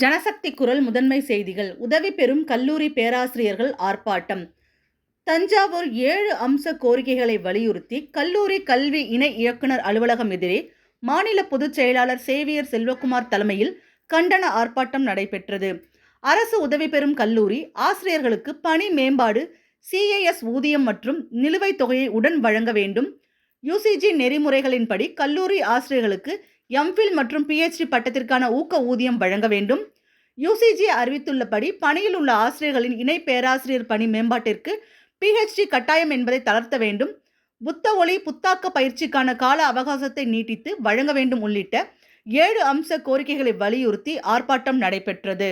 ஜனசக்தி குரல் முதன்மை செய்திகள். உதவி பெறும் கல்லூரி பேராசிரியர்கள் ஆர்ப்பாட்டம். தஞ்சாவூர் ஏழு அம்ச கோரிக்கைகளை வலியுறுத்தி கல்லூரி கல்வி இணை இயக்குனர் அலுவலகம் எதிரே மாநில பொதுச் செயலாளர் சேவியர் செல்வகுமார் தலைமையில் கண்டன ஆர்ப்பாட்டம் நடைபெற்றது. அரசு உதவி பெறும் கல்லூரி ஆசிரியர்களுக்கு பணி மேம்பாடு சிஏஎஸ் ஊதியம் மற்றும் நிலுவைத் தொகையை உடன் வழங்க வேண்டும். யுசிஜி நெறிமுறைகளின்படி கல்லூரி ஆசிரியர்களுக்கு எம்ஃபில் மற்றும் பிஹெச்டி பட்டத்திற்கான ஊக்க ஊதியம் வழங்க வேண்டும். யுசிஜி அறிவித்துள்ளபடி பணியில் உள்ள ஆசிரியர்களின் இணை பேராசிரியர் பணி மேம்பாட்டிற்கு பிஹெச்டி கட்டாயம் என்பதை தளர்த்த வேண்டும். புத்த ஒளி புத்தாக்க பயிற்சிக்கான கால அவகாசத்தை நீட்டித்து வழங்க வேண்டும் உள்ளிட்ட ஏழு அம்ச கோரிக்கைகளை வலியுறுத்தி ஆர்ப்பாட்டம் நடைபெற்றது.